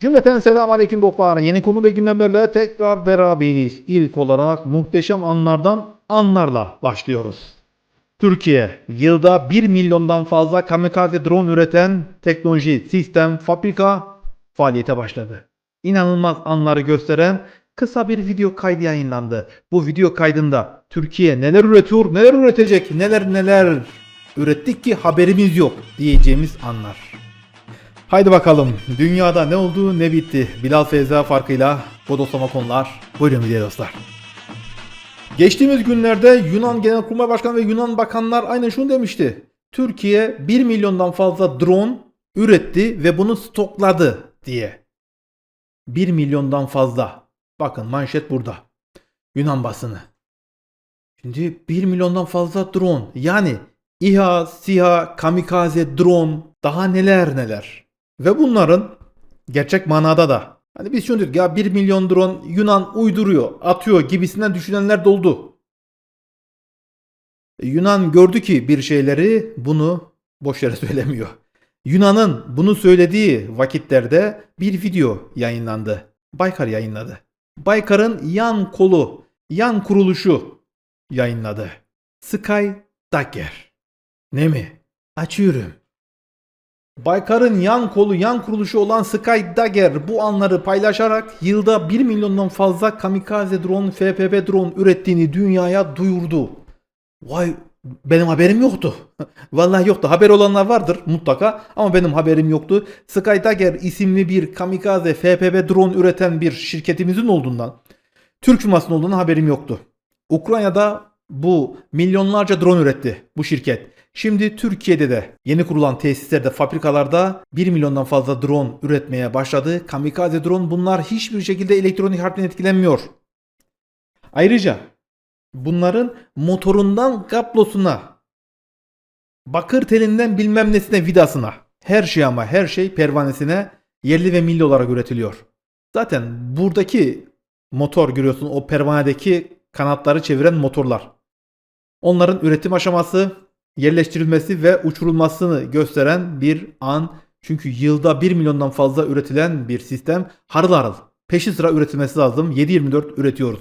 Cümleten selamun aleyküm dostlar. Yeni konu ve gündemlerle tekrar beraberiz. İlk olarak muhteşem anlardan anlarla başlıyoruz. Türkiye yılda 1 milyondan fazla kamikaze drone üreten teknoloji, sistem, fabrika faaliyete başladı. İnanılmaz anları gösteren kısa bir video kaydı yayınlandı. Bu video kaydında Türkiye neler üretiyor, neler üretecek, neler neler ürettik ki haberimiz yok diyeceğimiz anlar. Haydi bakalım dünyada ne oldu ne bitti Bilal Feyza farkıyla bodoslama konular buyurun diye dostlar. Geçtiğimiz günlerde Yunan Genelkurmay Başkanı ve Yunan bakanlar aynen şunu demişti. Türkiye 1 milyondan fazla drone üretti ve bunu stokladı diye. 1 milyondan fazla. Bakın manşet burada. Yunan basını. Şimdi 1 milyondan fazla drone. Yani İHA, SİHA, kamikaze, drone daha neler neler. Ve bunların gerçek manada da hani biz şunu dedik ya 1 milyon drone Yunan uyduruyor, atıyor gibisinden düşünenler doldu. E, Yunan gördü ki bir şeyleri bunu boş yere söylemiyor. Yunan'ın bunu söylediği vakitlerde bir video yayınlandı. Baykar yayınladı. Baykar'ın yan kolu, yan kuruluşu yayınladı. Sky Dagger. Ne mi? Açıyorum. Baykar'ın yan kolu, yan kuruluşu olan Sky Dagger bu anları paylaşarak yılda 1 milyondan fazla kamikaze drone, FPV drone ürettiğini dünyaya duyurdu. Vay benim haberim yoktu. Vallahi yoktu. Haber olanlar vardır mutlaka ama benim haberim yoktu. Sky Dagger isimli bir kamikaze FPV drone üreten bir şirketimizin olduğundan, Türk firmasının olduğundan haberim yoktu. Ukrayna'da bu milyonlarca drone üretti bu şirket. Şimdi Türkiye'de de yeni kurulan tesislerde, fabrikalarda 1 milyondan fazla drone üretmeye başladı. Kamikaze drone bunlar hiçbir şekilde elektronik harpten etkilenmiyor. Ayrıca bunların motorundan kablosuna, bakır telinden bilmem nesine vidasına, her şey ama her şey pervanesine yerli ve milli olarak üretiliyor. Zaten buradaki motor görüyorsun o pervanedeki kanatları çeviren motorlar. Onların üretim aşaması, yerleştirilmesi ve uçurulmasını gösteren bir an. Çünkü yılda 1 milyondan fazla üretilen bir sistem harıl harıl peşi sıra üretilmesi lazım. 7-24 üretiyoruz.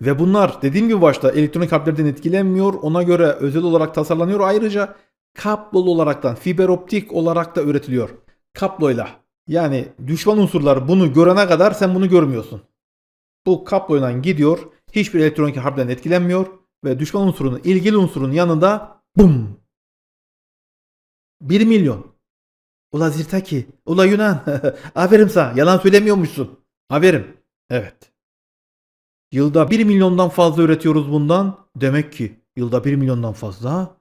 Ve bunlar dediğim gibi başta elektronik harplerden etkilenmiyor. Ona göre özel olarak tasarlanıyor. Ayrıca kablolu olaraktan fiber optik olarak da üretiliyor. Kabloyla. Yani düşman unsurlar bunu görene kadar sen bunu görmüyorsun. Bu kabloyla gidiyor. Hiçbir elektronik harpten etkilenmiyor ve düşman unsurunun ilgili unsurun yanında bum 1 milyon. Ula Zirtaki, ula Yunan. Aferin sana. Yalan söylemiyormuşsun. Aferin. Evet. Yılda 1 milyondan fazla üretiyoruz bundan. Demek ki yılda 1 milyondan fazla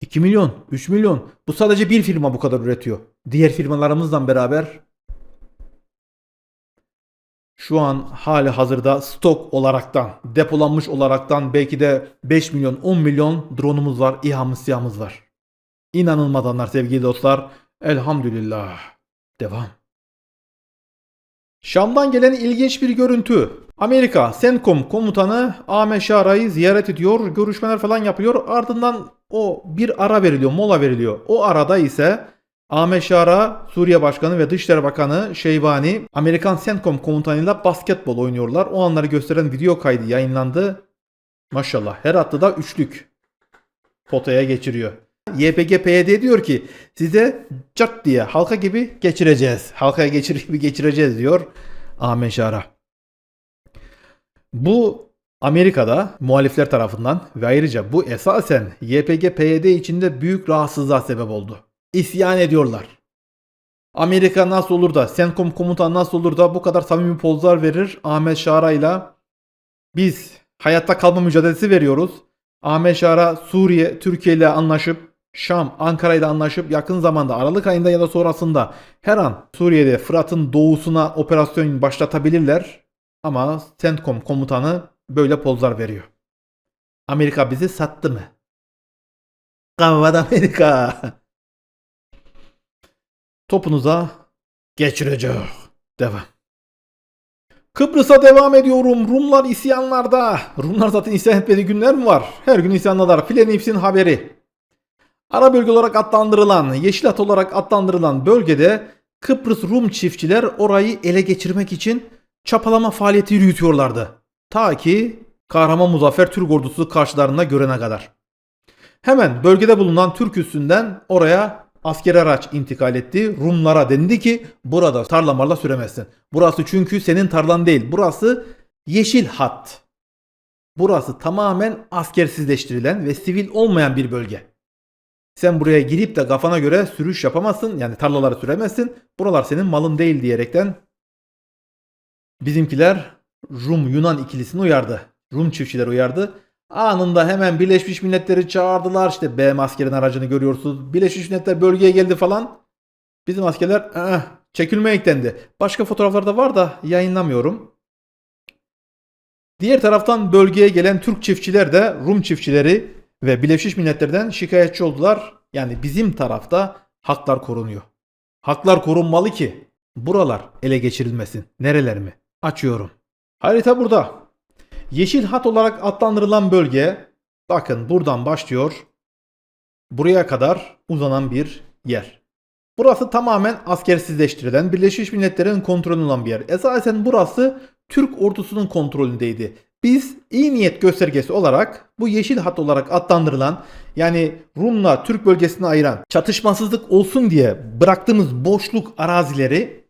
2 milyon, 3 milyon. Bu sadece bir firma bu kadar üretiyor. Diğer firmalarımızla beraber şu an hali hazırda stok olaraktan, depolanmış olaraktan belki de 5 milyon, 10 milyon drone'umuz var, İHA'mız, SİHA'mız var. İnanılmaz anlar sevgili dostlar. Elhamdülillah. Devam. Şam'dan gelen ilginç bir görüntü. Amerika CENTCOM komutanı Ahmet Şara'yı ziyaret ediyor. Görüşmeler falan yapıyor. Ardından o bir ara veriliyor, mola veriliyor. O arada ise Ahmet Şara, Suriye Başkanı ve Dışişleri Bakanı Şeybani Amerikan CENTCOM komutanıyla basketbol oynuyorlar. O anları gösteren video kaydı yayınlandı. Maşallah her attıda üçlük potaya geçiriyor. YPG PYD diyor ki size cart diye halka gibi geçireceğiz. Halkaya geçir gibi geçireceğiz diyor Ahmet Şara. Bu Amerika'da muhalifler tarafından ve ayrıca bu esasen YPG PYD içinde büyük rahatsızlığa sebep oldu. İsyan ediyorlar. Amerika nasıl olur da CENTCOM komutan nasıl olur da bu kadar samimi pozlar verir Ahmet Şara ile biz hayatta kalma mücadelesi veriyoruz. Ahmet Şara Suriye, Türkiye ile anlaşıp Şam, Ankara ile anlaşıp yakın zamanda Aralık ayında ya da sonrasında her an Suriye'de Fırat'ın doğusuna operasyon başlatabilirler. Ama CENTCOM komutanı böyle pozlar veriyor. Amerika bizi sattı mı? Kavvad Amerika. Topunuza geçirecek. Devam. Kıbrıs'a devam ediyorum. Rumlar isyanlarda. Rumlar zaten isyan etmediği günler mi var? Her gün isyanladılar. Filenips'in haberi. Ara bölge olarak adlandırılan, Yeşil Hat olarak adlandırılan bölgede Kıbrıs Rum çiftçiler orayı ele geçirmek için çapalama faaliyeti yürütüyorlardı. Ta ki kahraman muzaffer Türk ordusu karşılarına görene kadar. Hemen bölgede bulunan Türk üssünden oraya askeri araç intikal etti. Rumlara dendi ki burada tarla marla süremezsin. Burası çünkü senin tarlan değil. Burası yeşil hat. Burası tamamen askersizleştirilen ve sivil olmayan bir bölge. Sen buraya girip de kafana göre sürüş yapamazsın. Yani tarlaları süremezsin. Buralar senin malın değil diyerekten bizimkiler Rum Yunan ikilisini uyardı. Rum çiftçiler uyardı. Anında hemen Birleşmiş Milletleri çağırdılar. İşte BM askerin aracını görüyorsunuz. Birleşmiş Milletler bölgeye geldi falan. Bizim askerler "Aa, çekilmeye eklendi. Başka fotoğraflar da var da yayınlamıyorum. Diğer taraftan bölgeye gelen Türk çiftçiler de Rum çiftçileri ve Birleşmiş Milletler'den şikayetçi oldular. Yani bizim tarafta haklar korunuyor. Haklar korunmalı ki buralar ele geçirilmesin. Nereler mi? Açıyorum. Harita burada. Yeşil hat olarak adlandırılan bölge bakın buradan başlıyor. Buraya kadar uzanan bir yer. Burası tamamen askersizleştirilen Birleşmiş Milletler'in kontrolü olan bir yer. Esasen burası Türk ordusunun kontrolündeydi. Biz iyi niyet göstergesi olarak bu yeşil hat olarak adlandırılan yani Rum'la Türk bölgesini ayıran çatışmasızlık olsun diye bıraktığımız boşluk arazileri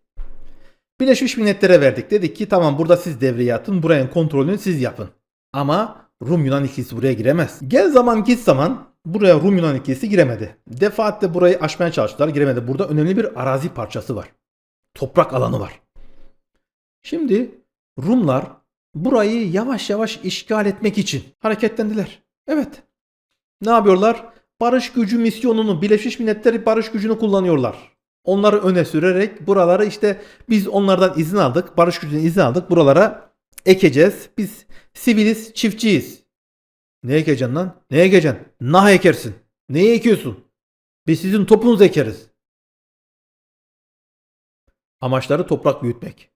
Birleşmiş Milletler'e verdik. Dedik ki tamam burada siz devreye atın. Buranın kontrolünü siz yapın. Ama Rum Yunan ikilisi buraya giremez. Gel zaman git zaman buraya Rum Yunan ikilisi giremedi. Defaatle burayı aşmaya çalıştılar. Giremedi. Burada önemli bir arazi parçası var. Toprak alanı var. Şimdi Rumlar burayı yavaş yavaş işgal etmek için hareketlendiler. Evet. Ne yapıyorlar? Barış gücü misyonunu, Birleşmiş Milletler barış gücünü kullanıyorlar. Onları öne sürerek buraları işte biz onlardan izin aldık, barış gücünden izin aldık. Buralara ekeceğiz. Biz siviliz, çiftçiyiz. Ne ekeceksin lan? Ne ekeceksin? Nah ekersin. Neyi ekiyorsun? Biz sizin topunuzu ekeriz. Amaçları toprak büyütmek.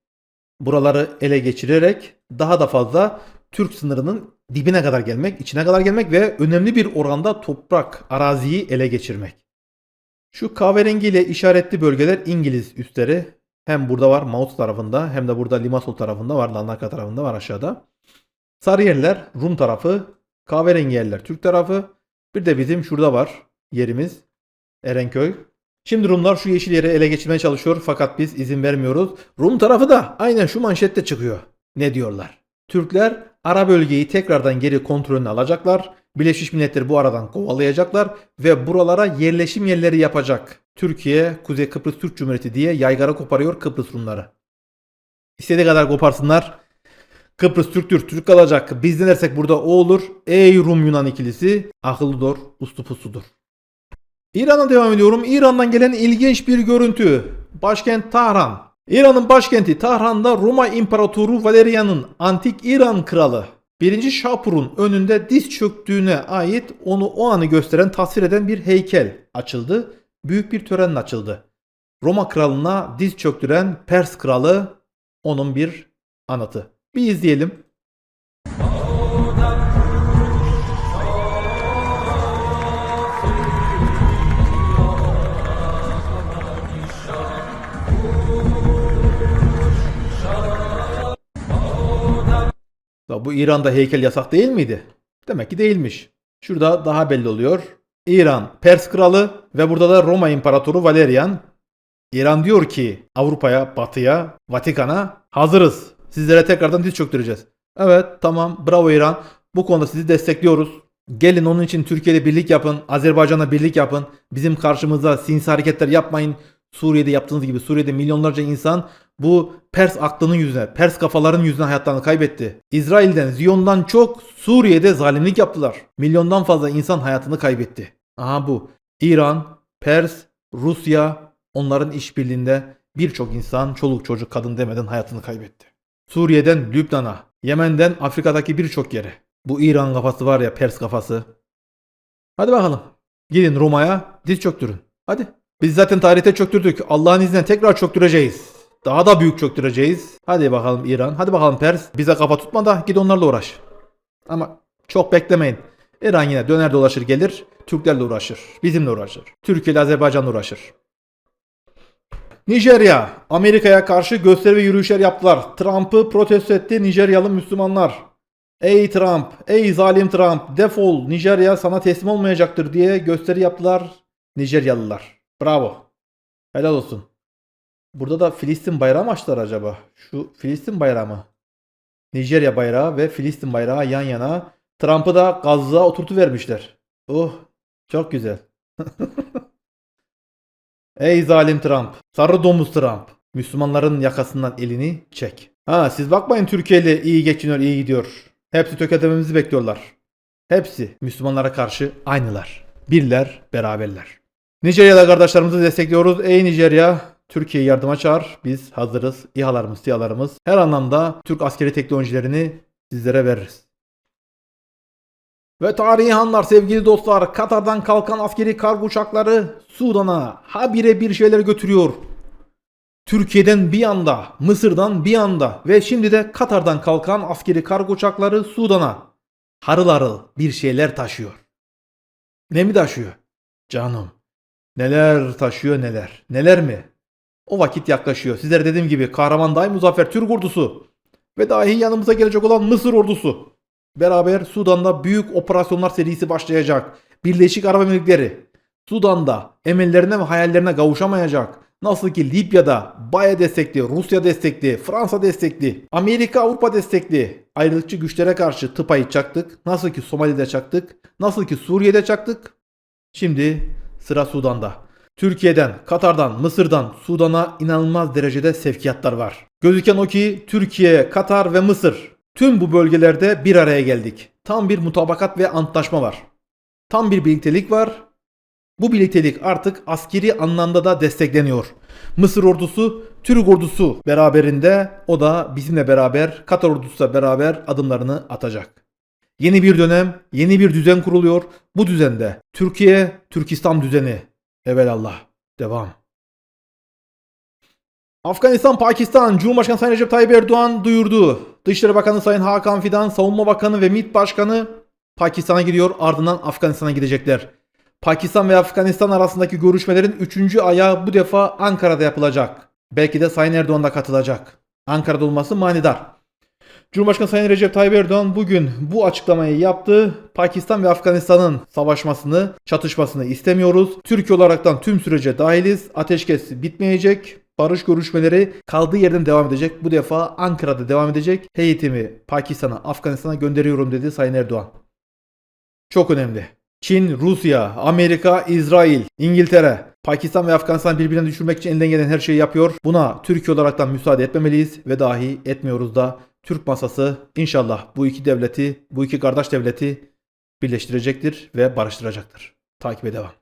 Buraları ele geçirerek daha da fazla Türk sınırının dibine kadar gelmek, içine kadar gelmek ve önemli bir oranda toprak, araziyi ele geçirmek. Şu kahverengiyle işaretli bölgeler İngiliz üsleri. Hem burada var Maut tarafında hem de burada Limassol tarafında var. Larnaca tarafında var aşağıda. Sarı yerler Rum tarafı. Kahverengi yerler Türk tarafı. Bir de bizim şurada var yerimiz. Erenköy. Şimdi Rumlar şu yeşil yeri ele geçirmeye çalışıyor fakat biz izin vermiyoruz. Rum tarafı da aynen şu manşette çıkıyor. Ne diyorlar? Türkler ara bölgeyi tekrardan geri kontrolüne alacaklar. Birleşmiş Milletleri bu aradan kovalayacaklar ve buralara yerleşim yerleri yapacak. Türkiye, Kuzey Kıbrıs Türk Cumhuriyeti diye yaygara koparıyor Kıbrıs Rumları. İstediği kadar koparsınlar. Kıbrıs Türktür, Türk kalacak. Biz ne dersek burada o olur. Ey Rum Yunan ikilisi akıllıdır, uslu pusludur. İran'a devam ediyorum. İran'dan gelen ilginç bir görüntü. Başkent Tahran. İran'ın başkenti Tahran'da Roma İmparatoru Valerian'ın antik İran kralı 1. Şapur'un önünde diz çöktüğüne ait onu o anı gösteren tasvir eden bir heykel açıldı. Büyük bir törenle açıldı. Roma kralına diz çöktüren Pers kralı onun bir anıtı. Bir izleyelim. Bu İran'da heykel yasak değil miydi? Demek ki değilmiş. Şurada daha belli oluyor. İran Pers kralı ve burada da Roma İmparatoru Valerian. İran diyor ki Avrupa'ya, Batı'ya, Vatikan'a hazırız. Sizlere tekrardan diz çöktüreceğiz. Evet tamam bravo İran. Bu konuda sizi destekliyoruz. Gelin onun için Türkiye'de birlik yapın. Azerbaycan'la birlik yapın. Bizim karşımızda sinsi hareketler yapmayın. Suriye'de yaptığınız gibi Suriye'de milyonlarca insan bu Pers aklının yüzüne, Pers kafaların yüzüne hayatlarını kaybetti. İsrail'den, Ziyon'dan çok Suriye'de zalimlik yaptılar. Milyondan fazla insan hayatını kaybetti. Aha bu. İran, Pers, Rusya onların işbirliğinde birçok insan, çoluk çocuk, kadın demeden hayatını kaybetti. Suriye'den Lübnan'a, Yemen'den Afrika'daki birçok yere. Bu İran kafası var ya Pers kafası. Hadi bakalım. Gidin Roma'ya diz çöktürün. Hadi. Biz zaten tarihte çöktürdük. Allah'ın izniyle tekrar çöktüreceğiz. Daha da büyük çöktüreceğiz. Hadi bakalım İran. Hadi bakalım Pers. Bize kafa tutma da git onlarla uğraş. Ama çok beklemeyin. İran yine döner dolaşır gelir. Türklerle uğraşır. Bizimle uğraşır. Türkiye ile Azerbaycan'la uğraşır. Nijerya, Amerika'ya karşı gösteri ve yürüyüşler yaptılar. Trump'ı protesto etti Nijeryalı Müslümanlar. Ey Trump, ey zalim Trump, defol Nijerya sana teslim olmayacaktır diye gösteri yaptılar Nijeryalılar. Bravo. Helal olsun. Burada da Filistin bayrağı mı açtılar acaba? Şu Filistin bayrağı mı? Nijerya bayrağı ve Filistin bayrağı yan yana. Trump'ı da Gazze'ye oturtu vermişler. Oh, çok güzel. Ey zalim Trump, sarı domuz Trump. Müslümanların yakasından elini çek. Ha siz bakmayın Türkiye ile iyi geçiniyor, iyi gidiyor. Hepsi tökezlememizi bekliyorlar. Hepsi Müslümanlara karşı aynılar. Birler, beraberler. Nijerya'da kardeşlerimizi destekliyoruz. Ey Nijerya, Türkiye'yi yardıma çağır. Biz hazırız. İHA'larımız, SİHA'larımız her anlamda Türk askeri teknolojilerini sizlere veririz. Ve tarihi anlar sevgili dostlar. Katar'dan kalkan askeri kargo uçakları Sudan'a habire bir şeyler götürüyor. Türkiye'den bir anda, Mısır'dan bir anda ve şimdi de Katar'dan kalkan askeri kargo uçakları Sudan'a harıl harıl bir şeyler taşıyor. Ne mi taşıyor? Canım. Neler taşıyor neler. Neler mi? O vakit yaklaşıyor. Sizlere dediğim gibi kahraman dahi Muzaffer Türk ordusu ve dahi yanımıza gelecek olan Mısır ordusu. Beraber Sudan'da büyük operasyonlar serisi başlayacak. Birleşik Arap Emirlikleri Sudan'da emellerine ve hayallerine kavuşamayacak. Nasıl ki Libya'da Baya destekli, Rusya destekli, Fransa destekli, Amerika Avrupa destekli ayrılıkçı güçlere karşı tıpayı çaktık. Nasıl ki Somali'de çaktık. Nasıl ki Suriye'de çaktık. Şimdi sıra Sudan'da. Türkiye'den, Katar'dan, Mısır'dan Sudan'a inanılmaz derecede sevkiyatlar var. Gözüken o ki Türkiye, Katar ve Mısır tüm bu bölgelerde bir araya geldik. Tam bir mutabakat ve antlaşma var. Tam bir birliktelik var. Bu birliktelik artık askeri anlamda da destekleniyor. Mısır ordusu Türk ordusu beraberinde o da bizimle beraber Katar ordusuyla beraber adımlarını atacak. Yeni bir dönem, yeni bir düzen kuruluyor. Bu düzende Türkiye, Türkistan düzeni. Evelallah. Devam. Afganistan, Pakistan, Cumhurbaşkanı Sayın Recep Tayyip Erdoğan duyurdu. Dışişleri Bakanı Sayın Hakan Fidan, Savunma Bakanı ve MİT Başkanı Pakistan'a gidiyor ardından Afganistan'a gidecekler. Pakistan ve Afganistan arasındaki görüşmelerin 3. ayağı bu defa Ankara'da yapılacak. Belki de Sayın Erdoğan da katılacak. Ankara'da olması manidar. Cumhurbaşkanı Sayın Recep Tayyip Erdoğan bugün bu açıklamayı yaptı. Pakistan ve Afganistan'ın savaşmasını, çatışmasını istemiyoruz. Türkiye olaraktan tüm sürece dahiliz. Ateşkes bitmeyecek. Barış görüşmeleri kaldığı yerden devam edecek. Bu defa Ankara'da devam edecek. Heyetimi Pakistan'a, Afganistan'a gönderiyorum dedi Sayın Erdoğan. Çok önemli. Çin, Rusya, Amerika, İsrail, İngiltere, Pakistan ve Afganistan birbirine düşürmek için elinden gelen her şeyi yapıyor. Buna Türkiye olaraktan müsaade etmemeliyiz ve dahi etmiyoruz da Türk masası inşallah bu iki devleti, bu iki kardeş devleti birleştirecektir ve barıştıracaktır. Takibe devam.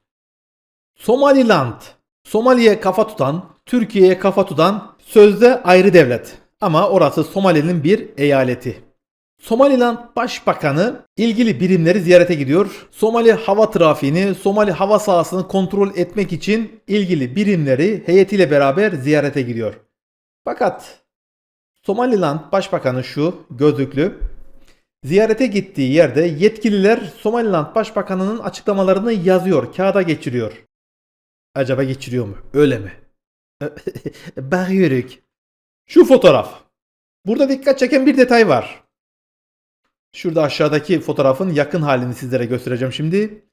Somaliland. Somali'ye kafa tutan, Türkiye'ye kafa tutan sözde ayrı devlet. Ama orası Somali'nin bir eyaleti. Somaliland Başbakanı ilgili birimleri ziyarete gidiyor. Somali hava trafiğini, Somali hava sahasını kontrol etmek için ilgili birimleri heyetiyle beraber ziyarete gidiyor. Fakat Somaliland Başbakanı şu gözlüklü ziyarete gittiği yerde yetkililer Somaliland Başbakanı'nın açıklamalarını yazıyor, kağıda geçiriyor. Acaba geçiriyor mu? Öyle mi? Bakıyoruz. Şu fotoğraf. Burada dikkat çeken bir detay var. Şurada aşağıdaki fotoğrafın yakın halini sizlere göstereceğim şimdi.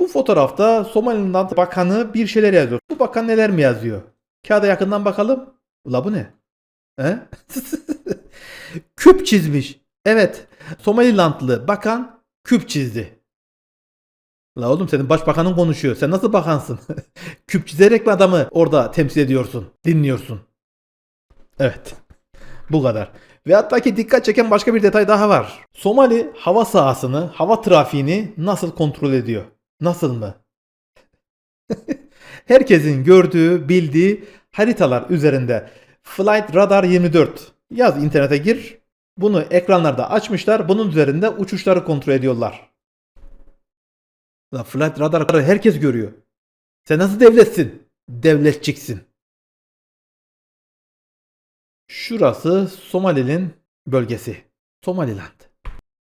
Bu fotoğrafta Somaliland Bakanı bir şeyler yazıyor. Bu bakan neler mi yazıyor? Kağıda yakından bakalım. Ula bu ne? He? küp çizmiş. Evet. Somalilandlı bakan küp çizdi. La oğlum senin başbakanın konuşuyor. Sen nasıl bakansın? küp çizerek mi adamı orada temsil ediyorsun? Dinliyorsun. Evet. Bu kadar. Ve hatta ki dikkat çeken başka bir detay daha var. Somali hava sahasını, hava trafiğini nasıl kontrol ediyor? Nasıl mı? Herkesin gördüğü, bildiği haritalar üzerinde Flight Radar 24 yaz internete gir. Bunu ekranlarda açmışlar. Bunun üzerinde uçuşları kontrol ediyorlar. La Flight Radar'ı herkes görüyor. Sen nasıl devletsin? Devletçiksin. Şurası Somali'nin bölgesi. Somaliland.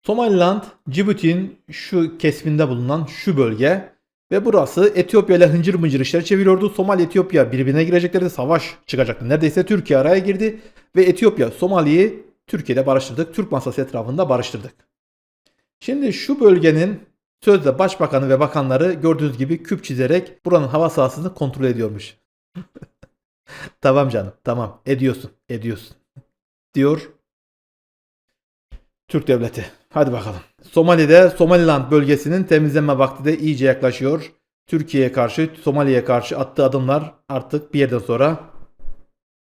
Somaliland, Cibuti'nin şu kesminde bulunan şu bölge. Ve burası Etiyopya ile hıncır mıncır işler çeviriyordu. Somali Etiyopya birbirine gireceklerdi. Savaş çıkacaktı. Neredeyse Türkiye araya girdi. Ve Etiyopya Somali'yi Türkiye'de barıştırdık. Türk masası etrafında barıştırdık. Şimdi şu bölgenin sözde başbakanı ve bakanları gördüğünüz gibi küp çizerek buranın hava sahasını kontrol ediyormuş. tamam canım tamam ediyorsun ediyorsun diyor Türk devleti. Hadi bakalım. Somali'de Somaliland bölgesinin temizlenme vakti de iyice yaklaşıyor. Türkiye'ye karşı, Somali'ye karşı attığı adımlar artık bir yerden sonra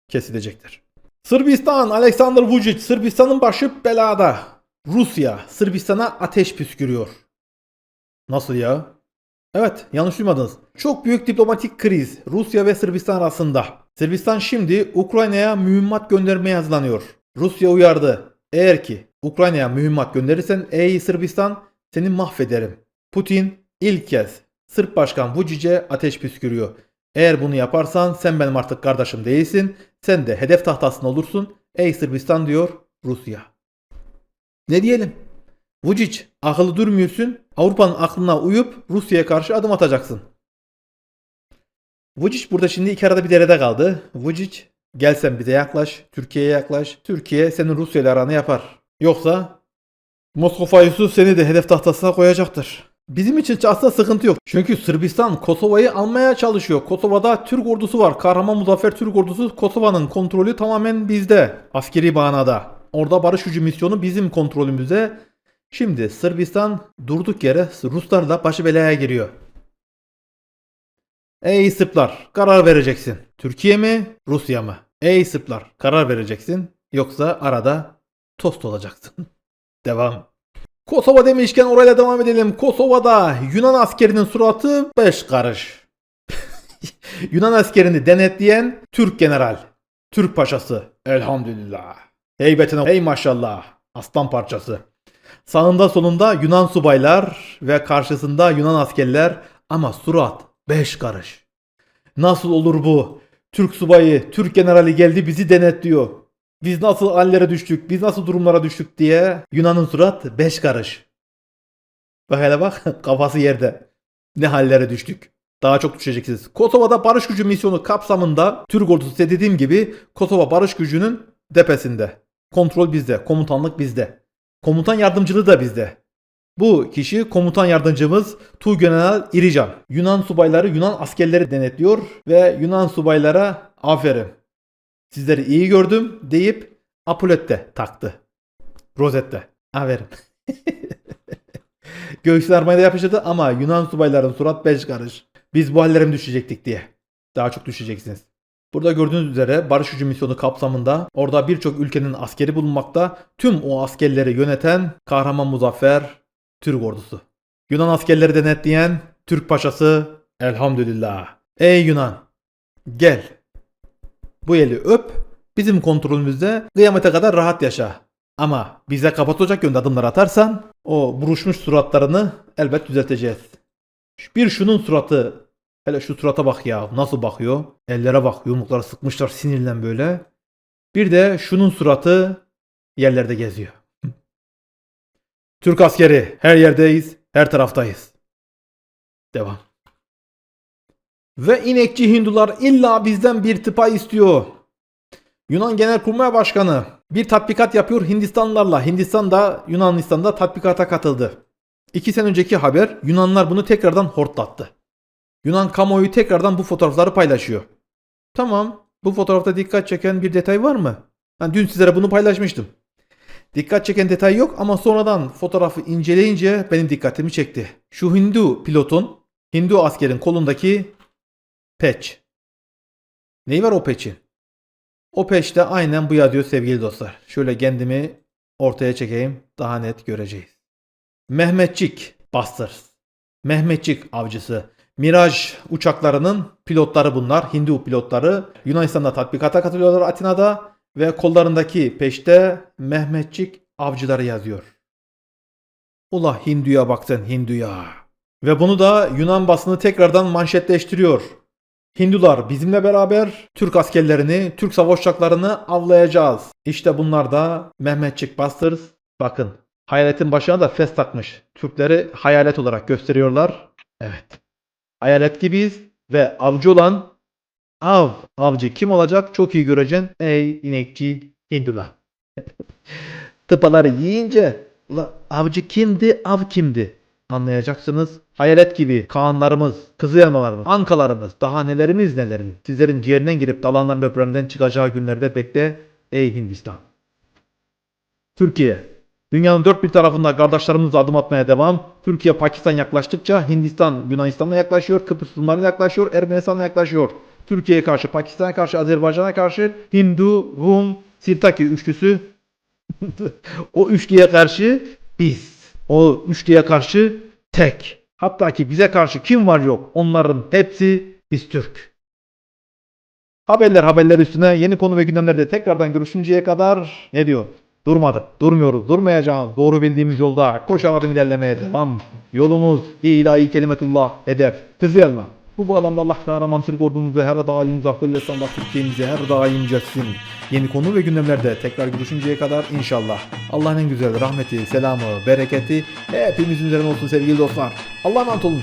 kesilecektir. Sırbistan, Alexander Vučić, Sırbistan'ın başı belada. Rusya, Sırbistan'a ateş püskürüyor. Nasıl ya? Evet, yanlış duymadınız. Çok büyük diplomatik kriz Rusya ve Sırbistan arasında. Sırbistan şimdi Ukrayna'ya mühimmat göndermeye hazırlanıyor. Rusya uyardı. Eğer ki Ukrayna'ya mühimmat gönderirsen ey Sırbistan seni mahvederim. Putin ilk kez Sırp Başkan Vucic'e ateş püskürüyor. Eğer bunu yaparsan sen benim artık kardeşim değilsin. Sen de hedef tahtasında olursun. Ey Sırbistan diyor Rusya. Ne diyelim? Vucic akıllı durmuyorsun. Avrupa'nın aklına uyup Rusya'ya karşı adım atacaksın. Vucic burada şimdi iki arada bir derede kaldı. Vucic gel sen bize yaklaş. Türkiye'ye yaklaş. Türkiye senin Rusya ile aranı yapar. Yoksa Moskova Yusuf seni de hedef tahtasına koyacaktır. Bizim için aslında sıkıntı yok. Çünkü Sırbistan Kosova'yı almaya çalışıyor. Kosova'da Türk ordusu var. Kahraman Muzaffer Türk ordusu Kosova'nın kontrolü tamamen bizde. Askeri manada. Orada barış gücü misyonu bizim kontrolümüzde. Şimdi Sırbistan durduk yere Ruslarla başı belaya giriyor. Ey Sırplar karar vereceksin. Türkiye mi Rusya mı? Ey Sırplar karar vereceksin. Yoksa arada tost olacaksın. Devam. Kosova demişken orayla devam edelim. Kosova'da Yunan askerinin suratı 5 karış. Yunan askerini denetleyen Türk general. Türk paşası. Elhamdülillah. Heybetine hey maşallah. Aslan parçası. Sağında solunda Yunan subaylar ve karşısında Yunan askerler ama surat 5 karış. Nasıl olur bu? Türk subayı, Türk generali geldi bizi denetliyor. Biz nasıl hallere düştük, biz nasıl durumlara düştük diye Yunan'ın surat 5 karış. Bak hele bak kafası yerde. Ne hallere düştük. Daha çok düşeceksiniz. Kosova'da barış gücü misyonu kapsamında Türk ordusu dediğim gibi Kosova barış gücünün depesinde. Kontrol bizde, komutanlık bizde. Komutan yardımcılığı da bizde. Bu kişi komutan yardımcımız Tuğgeneral İrican. Yunan subayları Yunan askerleri denetliyor ve Yunan subaylara aferin. Sizleri iyi gördüm deyip apulette taktı. Rozette. Aferin. Göğsüne armayı da yapıştırdı ama Yunan subayların surat beş karış. Biz bu hallere mi düşecektik diye. Daha çok düşeceksiniz. Burada gördüğünüz üzere barış gücü misyonu kapsamında orada birçok ülkenin askeri bulunmakta. Tüm o askerleri yöneten kahraman muzaffer Türk ordusu. Yunan askerleri denetleyen Türk paşası elhamdülillah. Ey Yunan gel bu eli öp bizim kontrolümüzde kıyamete kadar rahat yaşa. Ama bize kapatacak yönde adımlar atarsan o buruşmuş suratlarını elbet düzelteceğiz. Bir şunun suratı hele şu surata bak ya nasıl bakıyor. Ellere bak yumrukları sıkmışlar sinirlen böyle. Bir de şunun suratı yerlerde geziyor. Türk askeri her yerdeyiz, her taraftayız. Devam. Ve inekçi Hindular illa bizden bir tıpa istiyor. Yunan Genelkurmay Başkanı bir tatbikat yapıyor Hindistanlarla. Hindistan da Yunanistan'da tatbikata katıldı. İki sene önceki haber Yunanlar bunu tekrardan hortlattı. Yunan kamuoyu tekrardan bu fotoğrafları paylaşıyor. Tamam bu fotoğrafta dikkat çeken bir detay var mı? Ben dün sizlere bunu paylaşmıştım. Dikkat çeken detay yok ama sonradan fotoğrafı inceleyince benim dikkatimi çekti. Şu Hindu pilotun, Hindu askerin kolundaki patch. Neyi var o patch'in? O patch'te aynen bu yazıyor sevgili dostlar. Şöyle kendimi ortaya çekeyim daha net göreceğiz. Mehmetçik Busters. Mehmetçik avcısı. Miraj uçaklarının pilotları bunlar. Hindu pilotları. Yunanistan'da tatbikata katılıyorlar Atina'da. Ve kollarındaki peşte Mehmetçik avcıları yazıyor. Ula Hindu'ya baktın Hindu'ya. Ve bunu da Yunan basını tekrardan manşetleştiriyor. Hindular bizimle beraber Türk askerlerini, Türk savaş avlayacağız. İşte bunlar da Mehmetçik Busters. Bakın hayaletin başına da fes takmış. Türkleri hayalet olarak gösteriyorlar. Evet. Hayalet gibiyiz ve avcı olan av. Avcı kim olacak? Çok iyi göreceksin. Ey inekçi Hindula. Tıpaları yiyince "Ula avcı kimdi, av kimdi? Anlayacaksınız. Hayalet gibi Kaanlarımız, Kızılelmalarımız, Ankalarımız, daha nelerimiz nelerimiz. Sizlerin ciğerinden girip dalanların böbreğinden çıkacağı günlerde bekle. Ey Hindistan. Türkiye. Dünyanın dört bir tarafında kardeşlerimizle adım atmaya devam. Türkiye Pakistan yaklaştıkça Hindistan Yunanistan'a yaklaşıyor, Kıbrıs Rumlarına yaklaşıyor, Ermenistan'a yaklaşıyor. Türkiye'ye karşı, Pakistan'a karşı, Azerbaycan'a karşı Hindu, Rum, Sirtaki üçlüsü o üçlüye karşı biz. O üçlüye karşı tek. Hatta ki bize karşı kim var yok onların hepsi biz Türk. Haberler haberler üstüne yeni konu ve gündemlerde tekrardan görüşünceye kadar ne diyor? Durmadık, durmuyoruz, durmayacağız. Doğru bildiğimiz yolda koşarak ilerlemeye devam. Yolumuz ilahi kelimetullah hedef. Kızıyalma. Bu bağlamda Allah kahramançılık ordumuzu her daim zaferle Allah Türkiye'mizi her daim yüceltsin. Yeni konu ve gündemlerde tekrar görüşünceye kadar inşallah. Allah'ın en güzel rahmeti, selamı, bereketi hepimizin üzerine olsun sevgili dostlar. Allah'a emanet olun.